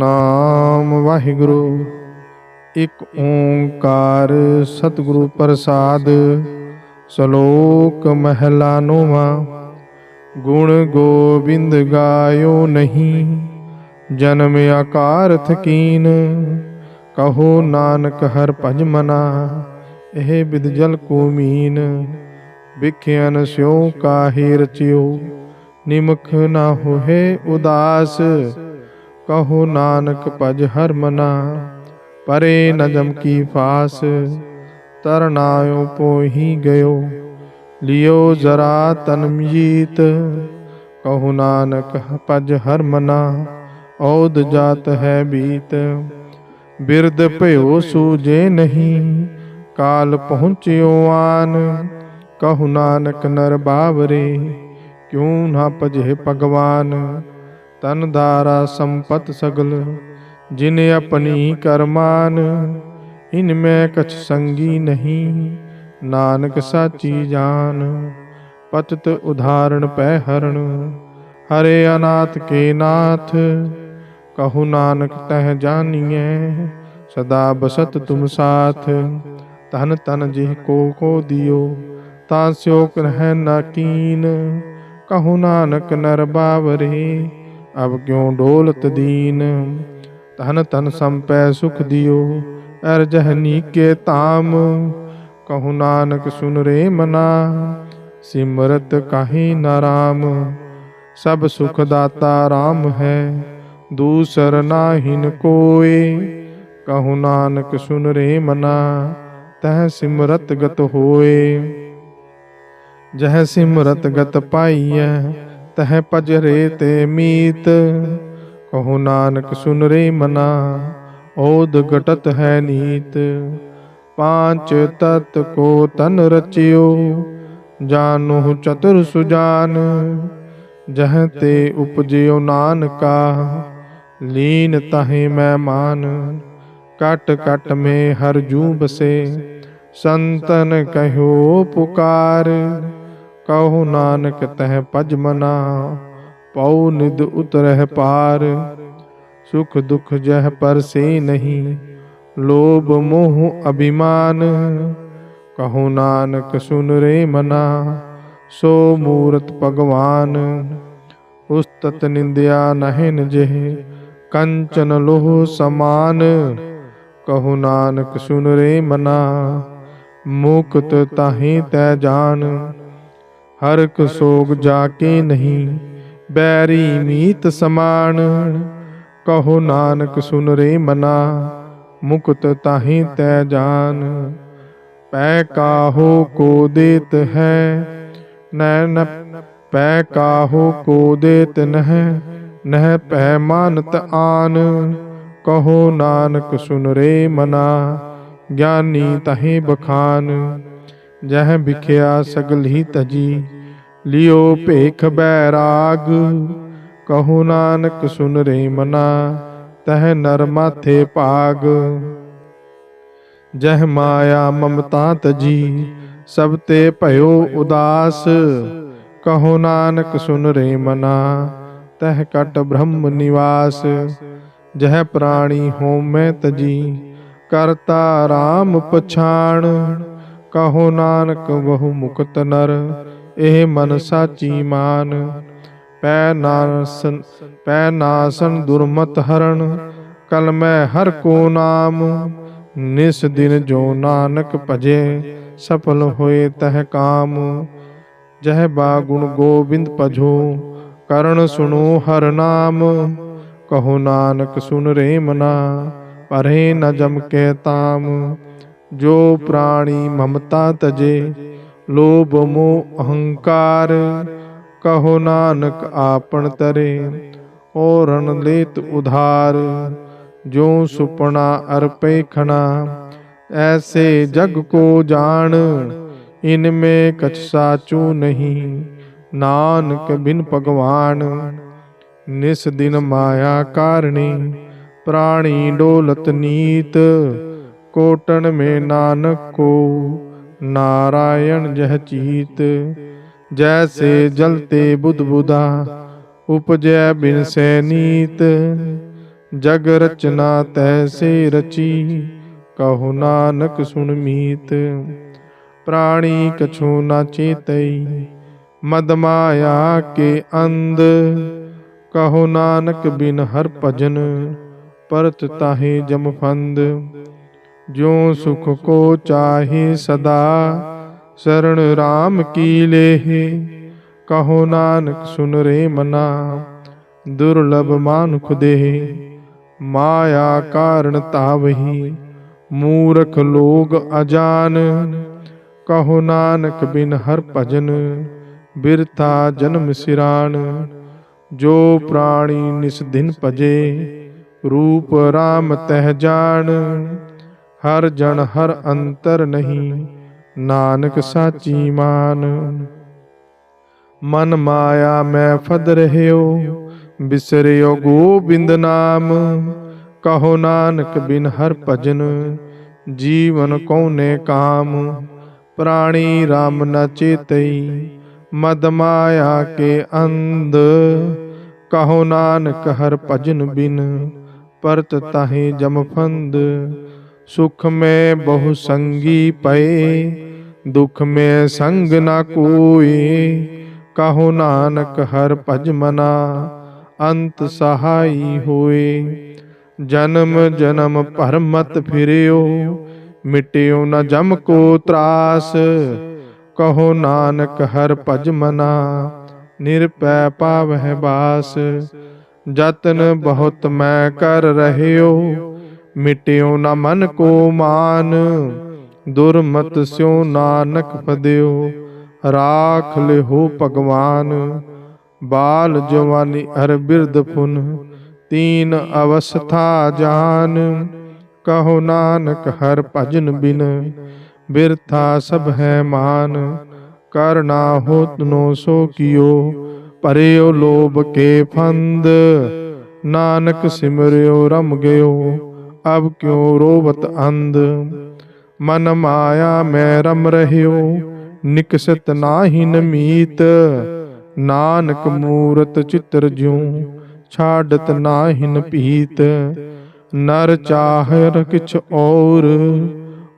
ਨਾਮ ਵਾਹਿਗੁਰੂ। ਇੱਕ ਓੰਕਾਰ ਸਤਿਗੁਰੂ ਪ੍ਰਸਾਦ, ਸ਼ਲੋਕ ਮਹਿਲਾ ਨੋਵਾ। ਗੁਣ ਗੋਬਿੰਦ ਗਾਇਓ ਨਹੀਂ, ਜਨਮ ਆਕਾਰ ਥਕੀਨ। ਕਹੋ ਨਾਨਕ ਹਰ ਭਜ ਮਨਾ, ਇਹ ਬਿਦ ਜਲ ਕੋ ਮੀਨ। ਵਿਖਿਆਨ ਸਿਉ ਕਾਹੇ ਰਚਿਓ, ਨਿਮਖ ਨਾ ਹੋਏ ਉਦਾਸ। ਕਹੋ ਨਾਨਕ ਭਜ ਹਰ ਮਨਾ, ਪਰੇ ਨਜਮ ਕੀ ਫਾਸ ਤਰਨਾਇਓ ਪੋਹੀ ਗਇਓ। ਲਿਓ ਜ਼ਰਾ ਤਨ ਮੀਤ, ਕਹੋ ਨਾਨਕ ਭਜ ਹਰ ਮਨਾ ਔਦ ਜਾਤ ਹੈ ਬੀਤ। ਬਿਰਦ ਭਇਓ ਸੂਜੇ ਨਹੀਂ, ਕਾਲ ਪਹੁੰਚਿਓ ਆਨ, ਕਹੂ ਨਾਨਕ ਨਰ ਬਾਵਰੇ, ਕਿਉ ਨਾ ਭਜੇ ਭਗਵਾਨ। ਤਨ ਧਾਰਾ ਸੰਪਤ ਸਗਲ, ਜਿਨ ਆਪਣੀ ਕਰਮਾਨ ਇਨ ਮੈਂ ਕਛ ਸੰਗੀ ਨਹੀਂ, ਨਾਨਕ ਸਾਚੀ ਜਾਨ। ਪਤਤ ਉਦਾਹਰਣ ਪੈ ਹਰਣ, ਹਰੇ ਅਨਾਥ ਕੇ ਨਾਥ। ਕਹੂ ਨਾਨਕ ਤਹ ਜਾਨੀਐ, ਸਦਾ ਬਸਤ ਤੁਮ ਸਾਥ। ਤਨ ਤਨ ਜਿਹ ਕੋ ਕੋ ਦਿਓ, ਤਾਂ ਸਿਓ ਕਰਹਿ ਨਾ ਕੀਨ। ਕਹੂ ਨਾਨਕ ਨਰ ਬਾਵਰੇ ਅਬ ਕਿਉ ਡੋਲਤ ਦੀਨ? ਧਨ ਤਨ ਸੰਪੈ ਸੁਖ ਦਿਓ ਅਰ ਜਹਨੀ ਕੇ ਤਾਮ। ਕਹੂ ਨਾਨਕ ਸੁਨ ਰੇ ਮਨਾ, ਸਿਮਰਤ ਕਾਹੀ ਨਾਰਾਮ ਸਭ ਸੁਖ ਦਾਤਾ RAM ਹੈ, ਦੂਸਰ ਨਾਹਿਨ ਕੋਏ। ਕਹੂ ਨਾਨਕ ਸੁਨ ਰੇ ਮਨਾ, ਤਹ ਸਿਮਰਤ ਗਤ ਹੋਏ। ਜਹ ਸਿਮਰਤ ਗਤ ਪਾਈਐ ਤਹ ਪਜਰੇ ਤੇ ਮੀਤ। ਕਹੋ ਨਾਨਕ ਸੁਨ ਰੇ ਮਨਾ, ਓਦ ਗਟਤ ਹੈ ਨੀਤ। ਪਾਂਚ ਤਤ ਕੋ ਤਨ ਰਚਿਓ ਜਾਨੁ ਚਤੁਰ ਸੁਜਾਨ। ਜਹ ਤੇ ਉਪਜਿਓ ਨਾਨਕਾ, ਲੀਨ ਤਹੇ ਮੈਂ ਮਾਨ। ਕਟ ਕਟ ਮੇ ਹਰ ਜੂ ਬਸੇ, ਸੰਤਨ ਕਹਿਓ ਪੁਕਾਰ। ਕਹੋ ਨਾਨਕ ਤਹਿ ਪਜ ਮਨਾ, ਪਉ ਨਿਦ ਉਤਰਹਿ ਪਾਰ। ਸੁਖ ਦੁਖ ਜਹ ਪਰਸੇ ਨਹੀਂ, ਲੋਭ ਮੋਹ ਅਭਿਮਾਨ। ਕਹੋ ਨਾਨਕ ਸੁਨ ਰੇ ਮਨਾ, ਸੋ ਮੂਰਤ ਭਗਵਾਨ। ਉਸਤਤ ਨਿੰਦਿਆ ਨਹਿਨ ਜਿਹ ਕੰਚਨ ਲੋਹ ਸਮਾਨ। ਕਹੋ ਨਾਨਕ ਸੁਨ ਰੇ ਮਨਾ, ਮੁਕਤ ਤਾਹੀ ਤੈ ਜਾਣ ਹਰ ਇੱਕ ਸੋਗ ਜਾ ਕੇ ਨਹੀਂ ਬੈਰੀ ਮੀਤ ਸਮਾਨ ਕਹੋ ਨਾਨਕ ਸੁਨ ਰੇ ਮਨਾ ਮੁਕਤ ਤਾਹੀ ਤੈ ਜਾਨ। ਪੈ ਕਾਹੋ ਕੋ ਦੇਤ ਹੈ ਨੈਨ ਪੈ ਕਾਹੋ ਕੋ ਦੇਤ ਨਹ। ਨਹ ਪੈ ਮਾਨਤ ਆਨ। ਕਹੋ ਨਾਨਕ ਸੁਨ ਰੇ ਮਨਾ ਗਿਆਨੀ ਤਹੇ ਬਖਾਨ। ਜਹ ਵਿਖਿਆ ਸਗਲ ਹੀ ਤਜੀ, ਲਿਓ ਭੇਖ ਬੈਰਾਗ। ਕਹੋ ਨਾਨਕ ਸੁਨ ਰੇ ਮਨਾ, ਤਹ ਨਰ ਮਾਥੇ ਭਾਗ। ਜਹ ਮਾਇਆ ਮਮਤਾ ਤਜੀ, ਸਭ ਤੇ ਭਇਓ ਉਦਾਸ। ਕਹੋ ਨਾਨਕ ਸੁਨ ਰੇ ਮਨਾ, ਤਹ ਕਟ ਬ੍ਰਹਮ ਨਿਵਾਸ। ਜਹ ਪ੍ਰਾਣੀ ਹੋਮੈ ਤਜੀ, ਕਰਤਾ RAM ਪਛਾਣ। ਕਹੋ ਨਾਨਕ ਬਹੁ ਮੁਕਤ ਨਰ, ਇਹ ਮਨ ਸਾਚੀ ਮਾਨ। ਪੈ ਨਾਸਨ ਪੈ ਨਾਸਨ ਦੁਰਮਤ ਹਰਣ, ਕਲਮੈ ਹਰ ਕੋ ਨਾਮ। ਨਿਸ ਦਿਨ ਜੋ ਨਾਨਕ ਭਜੇ, ਸਫਲ ਹੋਏ ਤਹ ਕਾਮ। ਜਹ ਬਾ ਗੁਣ ਗੋਬਿੰਦ ਭਜੋ, ਕਰਨ ਸੁਣੋ ਹਰ ਨਾਮ। ਕਹੋ ਨਾਨਕ ਸੁਨ ਰੇ ਮਨਾ ਪਰੇ ਨ ਜਮ ਕੇ ਤਾਮ। ਜੋ ਪ੍ਰਾਣੀ ਮਮਤਾ ਤਜੇ, ਲੋਭ ਮੋਹ ਅਹੰਕਾਰ, ਕਹੋ ਨਾਨਕ ਆਪਣ ਤਰੇ ਔਰਨ ਲੇਤ ਉਧਾਰ, ਜੋ ਸੁਪਨਾ ਅਰਪੇ ਖਣਾ, ਐਸੇ ਜਗ ਕੋ ਜਾਣ, ਇਨ ਮੇ ਕਛ ਸਾਚੂ ਨਹੀਂ, ਨਾਨਕ ਬਿਨ ਭਗਵਾਨ। ਨਿਸ ਦਿਨ ਮਾਇਆ ਕਾਰਣੀ, ਪ੍ਰਾਣੀ ਡੋਲਤ ਨੀਤ ਕੋਟਨ ਮੇ ਨਾਨਕ ਕੋ ਨਾਰਾਇਣ ਜਹ ਚੀਤ। ਜੈਸੇ ਜਲਤੇ ਬੁੱਧ ਉਪਜੈ ਬਿਨ ਸੈਨੀਤ ਜਗ ਰਚਨਾ ਤੈਸੇ ਰਚੀ, ਕਹੋ ਨਾਨਕ ਸੁਣ ਮੀਤ। ਪ੍ਰਾਣੀ ਕਛੂ ਨਾ ਚੇਤਈ, ਮਦ ਮਾਇਆ ਕੇ ਅੰਧ। ਕਹੋ ਨਾਨਕ ਬਿਨ ਹਰ ਭਜਨ, ਪਰਤ ਤਾਹੇ ਜਮ ਫੰਦ। ਜਿਉ ਸੁਖ ਕੋ ਚਾਹੇ ਸਦਾ ਸਰਣ RAM ਕੀ ਲੇਹ? ਕਹੋ ਨਾਨਕ ਸੁਨ ਰੇ ਮਨਾ, ਦੁਰਲਭ ਮਾਨੁਖ ਦੇਹ। ਮਾਇਆ ਕਾਰਣ ਤਾਵਹੀ, ਮੂਰਖ ਲੋਗ ਅਜਾਨ। ਕਹੋ ਨਾਨਕ ਬਿਨ ਹਰ ਭਜਨ, ਬਿਰਥਾ ਜਨਮ ਸਿਰਾਨ। ਜੋ ਪ੍ਰਾਣੀ ਨਿਸ ਦਿਨ ਭਜੇ, ਰੂਪ RAM ਤਹਿ ਜਾਣ ਹਰ ਜਨ ਹਰ ਅੰਤਰ ਨਹੀਂ, ਨਾਨਕ ਸਾਚੀ ਮਾਨ। ਮਨ ਮਾਇਆ ਮੈਂ ਫਦ ਰਹਿਓ, ਬਿਸਰਿਓ ਗੋਬਿੰਦ ਨਾਮ। ਕਹੋ ਨਾਨਕ ਬਿਨ ਹਰ ਭਜਨ, ਜੀਵਨ ਕਉਨੇ ਕਾਮ। ਪ੍ਰਾਣੀ RAM ਨ ਚੇਤਈ, ਮਦ ਮਾਇਆ ਕੇ ਅੰਧ। ਕਹੋ ਨਾਨਕ ਹਰ ਭਜਨ ਬਿਨ, ਪਰਤ ਤਾਹੇ ਜਮ ਫੰਦ। ਸੁਖ ਮੈਂ ਬਹੁ ਸੰਗੀ ਪਏ, ਦੁਖ ਮੈਂ ਸੰਗ ਨਾ ਕੋਏ ਕਹੋ ਨਾਨਕ ਹਰ ਭਜ ਮਨਾ, ਅੰਤ ਸਹਾਈ ਹੋਏ। ਜਨਮ ਜਨਮ ਭਰ ਫਿਰਿਓ, ਮਿਟਿਓ ਨਾ ਜਮ ਕੋ ਤਰਾਸ। ਕਹੋ ਨਾਨਕ ਹਰ ਭਜ ਮਨਾ, ਨਿਰਪੈ ਪਾਵਹਿ ਬਾਸ। ਜਤਨ ਬਹੁਤ ਮੈਂ ਕਰ ਰਹਿਓ ਮਿਟਿਓ ਨ ਮਨ ਕੋ ਮਾਨ, ਦੁਰਮਤ ਸਿਉ ਨਾਨਕ ਫਦਿਓ ਰਾਖ ਲਿਹੋ ਭਗਵਾਨ। ਬਾਲ ਜਵਾਨੀ ਅਰ ਬਿਰਦ ਪੁਨ, ਤੀਨ ਅਵਸਥਾ ਜਾਨ। ਕਹੋ ਨਾਨਕ ਹਰ ਭਜਨ ਬਿਨ, ਬਿਰਥਾ ਸਭ ਹੈ ਮਾਨ। ਕਰਨਾ ਹੋਤ ਨੋ ਸੋ ਕੀਓ, ਭਰਿਓ ਲੋਭ ਕੇ ਫੰਦ। ਨਾਨਕ ਸਿਮਰਿਓ ਰਮ ਗਇਓ ਅਬ ਕਿਉ ਰੋਵਤ ਅੰਧ ਮਨ ਮਾਇਆ ਮੈਂ ਰਮ ਰਹਿਓ ਨਿਕਸਤ ਨਾਹੀ ਨਮੀਤ ਨਾਨਕ ਮੂਰਤ ਚਿਤਰ ਜਿਉ ਛਾੜਤ ਨਾਹਿਨ ਪੀਤ ਨਰ ਚਾਹਰ ਕਿਛ ਔਰ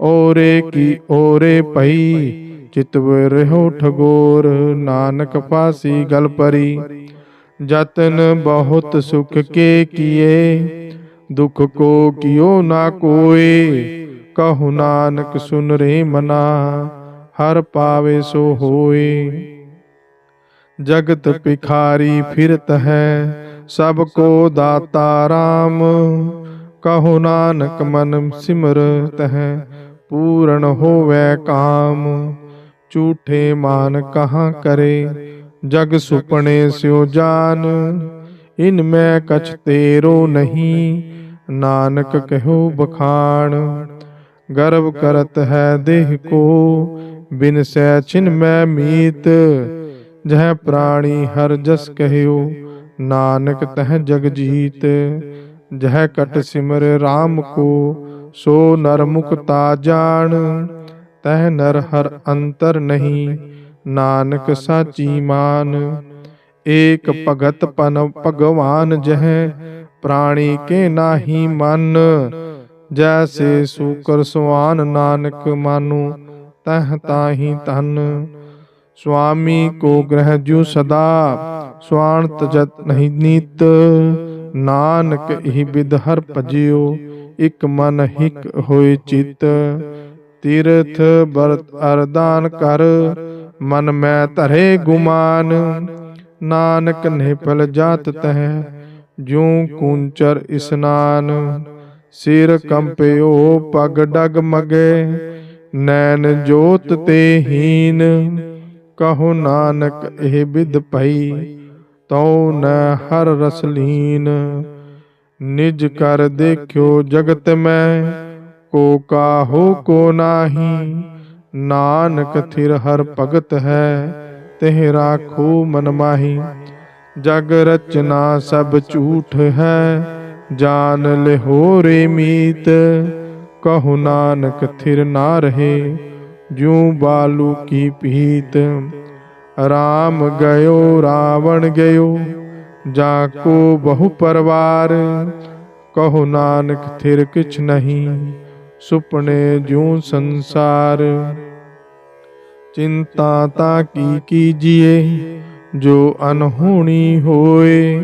ਔਰੇ ਕੀ ਔਰੇ ਪਈ ਚਿਤਵ ਰਹੋ ਠਗੋਰ ਨਾਨਕ ਪਾਸੀ ਗਲ ਪਰੀ ਜਤਨ ਬਹੁਤ ਸੁਖ ਕੇ ਕੀਏ ਦੁਖ ਕੋ ਕਿਓ ਨਾ ਕੋਏ? ਕਹു ਨਾਨਕ ਸੁਨ ਰੇ ਮਨਾ, ਹਰ ਪਾਵੇ ਸੋ ਹੋਏ। ਜਗਤ ਭਿਖਾਰੀ ਫਿਰਤ ਹੈ, ਸਭ ਕੋ ਦਾਤਾ RAM ਕਹੋ ਨਾਨਕ ਮਨ ਸਿਮਰਤ ਹੈ, ਪੂਰਨ ਹੋਵੇ ਕਾਮ। ਝੂਠੇ ਮਾਨ ਕਹਾ ਕਰੇ? ਜਗ ਸੁਪਨੇ ਸਿਓ ਜਾਨ, ਇਨ ਮੈਂ ਕਛ ਤੇਰੋ ਨਹੀਂ। ਨਾਨਕ ਕਹੋ ਬਖਾਣ ਗਰਭ ਕਰਤ ਹੈ ਦੇਹ ਕੋ, ਬਿਨ ਸੈ ਛਿਨ ਮੈਂ ਮੀਤ, ਜਹ ਪ੍ਰਾਣੀ ਹਰ ਜਸ ਕਹਿਓ, ਨਾਨਕ ਤਹ ਜਗ ਜੀਤ, ਜਹ ਕਟ ਸਿਮਰ RAM ਕੋ, ਸੋ ਨਰ ਮੁਕਤਾ ਜਾਣ, ਤਹ ਨਰ ਹਰ ਅੰਤਰ ਨਹੀਂ, ਨਾਨਕ ਸਾਚੀ ਮਾਨ, ਏਕ ਭਗਤ ਪਨ ਭਗਵਾਨ ਜਹ ਪ੍ਰਾਣੀ ਕੇ ਨਾਹੀ ਮਨ, ਜੈਸੇ ਸੂਕਰ ਸੁਆਨ ਨਾਨਕ ਮਾਨੂ, ਤਹ ਤਾਹੀ ਤਨ ਸੁਆਮੀ ਕੋ ਗ੍ਰਹਿ ਜੂ ਸਦਾ ਸੁਆਨ ਤਜਤ ਨਹੀਂ ਨੀਤ। ਨਾਨਕ ਹੀ ਬਿਦ ਹਰ ਭਜਿਓ, ਇਕ ਮਨ ਹਿਕ ਹੋਏ ਚਿਤ। ਤੀਰਥ ਬਰਤ ਅਰਦਾਨ ਕਰ, ਮਨ ਮੈਂ ਧਰੇ ਗੁਮਾਨ। ਨਾਨਕ ਨੇ ਜਾਤ ਤਹਿ ਜੂ ਕੁੰਚਰ ਇਸਨਾਨ, ਸਿਰ ਕੰਪਿਓ ਪਗ ਡਗ ਮਗੇ, ਨੈਣ ਜੋਤ ਤੇ ਹੀਨ, ਕਹੋ ਨਾਨਕ ਇਹ ਬਿਦ ਭਈ, ਤਉ ਨ ਹਰ ਰਸ ਲੀਨ। ਨਿਜ ਕਰ ਦੇਖਿਓ ਜਗਤ ਮੈਂ, ਕੋ ਕਾਹੂ ਕੋ ਨਾਹੀ, ਨਾਨਕ ਥਿਰ ਹਰ ਭਗਤ ਹੈ ਤਿਹ ਰਾਖੋ ਮਨ ਮਾਹੀ। ਜਗ ਰਚਨਾ ਸਭ ਝੂਠ ਹੈ, ਜਾਨ ਲਿਹੋ ਰੇ ਮੀਤ। ਕਹੋ ਨਾਨਕ ਥਿਰ ਨਾ ਰਹੇ, ਜਿਉ ਬਾਲੂ ਕੀ ਪੀਤ ਰਾਮ ਗਇਓ, ਰਾਵਣ ਗਇਓ, ਜਾ ਕੋ ਬਹੁ ਪਰਵਾਰ। ਕਹੋ ਨਾਨਕ ਥਿਰ ਕਿਛ ਨਹੀਂ, ਸੁਪਨੇ ਜਿਉ ਸੰਸਾਰ। ਚਿੰਤਾ ਤਾਂ ਕੀ ਕੀਜੀਏ ਜੋ ਅਨਹੋਣੀ ਹੋਏ,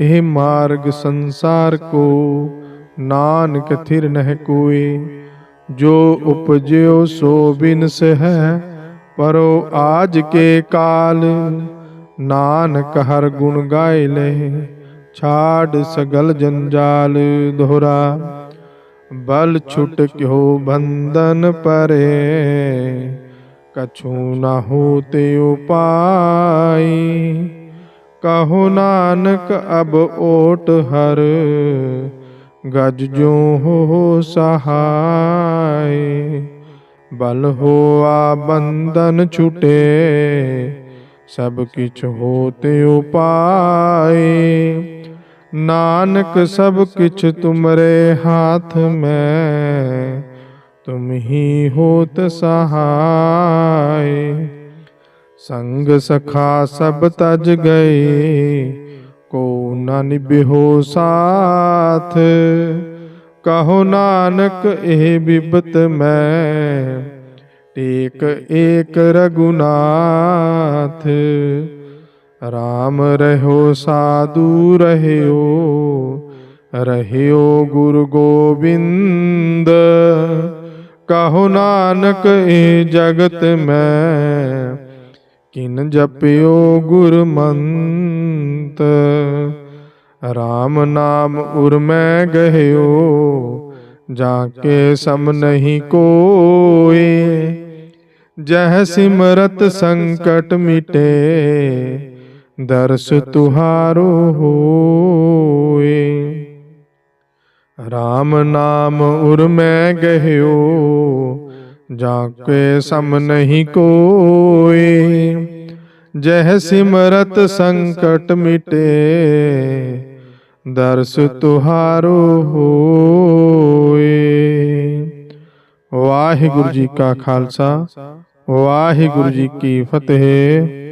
ਇਹ ਮਾਰਗ ਸੰਸਾਰ ਕੋ ਨਾਨਕ ਥਿਰ ਨਹਿ ਕੋਏ। ਜੋ ਉਪਜਿਓ ਸੋ ਬਿਨ ਸਹਿ, ਪਰੋ ਆਜ ਕੇ ਕਾਲ। ਨਾਨਕ ਹਰ ਗੁਣ ਗਾਏ ਲੈ, ਛਾੜ ਸਗਲ ਜੰਜਾਲ ਦੋਹਰਾ। ਬਲ ਛੁਟ ਕਿਉ ਬੰਧਨ ਪਰੇ। ਕਛੂ ਨਾ ਹੋਤੇ ਉਪਾਈ ਕਹੋ ਨਾਨਕ ਅਬ ਓਟ ਹਰ ਗਜ ਜੋ ਹੋ ਸਹਾਈ ਬਲ ਹੋਆ ਬੰਧਨ ਛੁਟੇ ਸਭ ਕਿਛ ਹੋਤੇ ਉਪਾਏ ਨਾਨਕ ਸਭ ਕਿਛ ਤੁਮਰੇ ਹਾਥ ਮੈਂ ਤੁਮ ਹੀ ਹੋਤ ਸਹਾਈ ਸੰਗ ਸਖਾ ਸਭ ਤਜ ਗਏ ਕੋ ਨਾ ਨਿਭਿਓ ਸਾਥ। ਕਹੋ ਨਾਨਕ, ਇਹ ਬਿਬਤ ਮੈਂ, ਟੇਕ ਏਕ ਰਗੁਨਾਥ ਰਾਮ ਰਹਿਓ, ਸਾਧੂ ਰਹਿਓ ਰਹਿਓ ਗੁਰੂ ਗੋਬਿੰਦ। ਕਹੋ ਨਾਨਕ ਇਹ ਜਗਤ ਮੈਂ? ਕਿਨ ਜਪਿਓ ਗੁਰਮੰਤ? RAM ਨਾਮ ਉਰ ਮੈਂ ਗਹਿਓ, ਜਾ ਕੇ ਸਮ ਨਹੀਂ ਕੋਏ? ਜਹ ਸਿਮਰਤ ਸੰਕਟ ਮਿਟੇ, ਦਰਸ ਤੁਹਾਰੋ ਹੋਏ। RAM ਨਾਮ ਉਰ ਮੈਂ ਗਹਿਓ ਜਾ ਕੇ ਸਮ ਨਹੀਂ ਕੋਏ। ਜਹ ਸਿਮਰਤ ਸੰਕਟ ਮਿਟੇ, ਦਰਸ ਤੁਹਾਰੋ ਹੋਏ। ਵਾਹਿਗੁਰੂ ਜੀ ਕਾ ਖਾਲਸਾ, ਵਾਹਿਗੁਰੂ ਜੀ ਕੀ ਫਤਿਹ।